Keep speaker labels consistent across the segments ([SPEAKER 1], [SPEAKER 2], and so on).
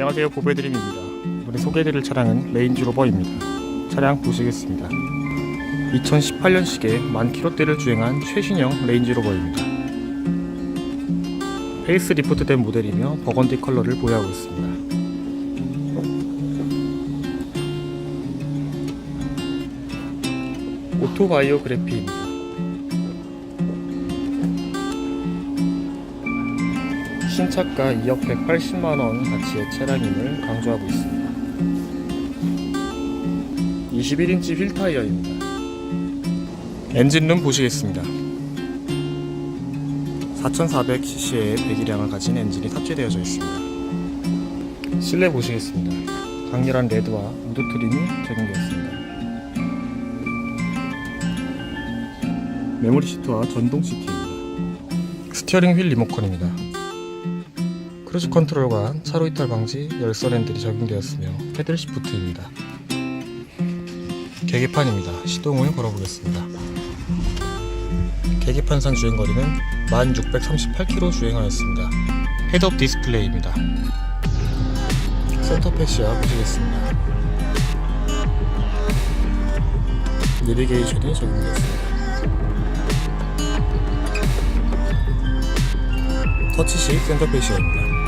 [SPEAKER 1] 안녕하세요. 보배드림입니다. 오늘 소개해드릴 차량은 레인지 로버입니다. 차량 보시겠습니다. 2018년식에 만 킬로대를 주행한 최신형 레인지 로버입니다. 페이스 리프트된 모델이며 버건디 컬러를 보유하고 있습니다. 오토바이오 그래피입니다 신차가 2억 180만원 가치의 차량임을 강조하고 있습니다. 21인치 휠 타이어입니다. 엔진룸 보시겠습니다. 4400cc의 배기량을 가진 엔진이 탑재되어져 있습니다. 실내 보시겠습니다. 강렬한 레드와 우드 트림이 적용되었습니다. 메모리 시트와 전동 시트입니다. 스티어링 휠 리모컨입니다. 크루즈 컨트롤과 차로 이탈 방지 열선 핸들이 적용되었으며 패들 시프트입니다. 계기판입니다. 시동을 걸어보겠습니다. 계기판상 주행거리는 1638km 주행하였습니다. 헤드업 디스플레이입니다. 센터 패시아 보시겠습니다. 내비게이션이 적용되었습니다. 터치식 센터 패시아입니다.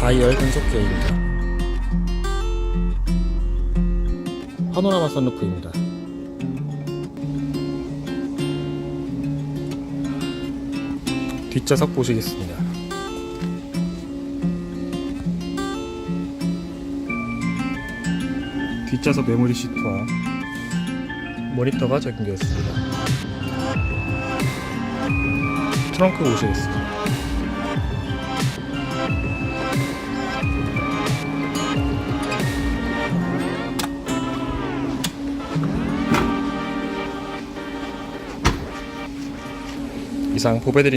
[SPEAKER 1] 다이얼 변속기어입니다. 파노라마 선루프입니다. 뒷좌석 보시겠습니다. 뒷좌석 메모리 시트와 모니터가 적용되었습니다. 트렁크 보시겠습니다. 이상 보배드림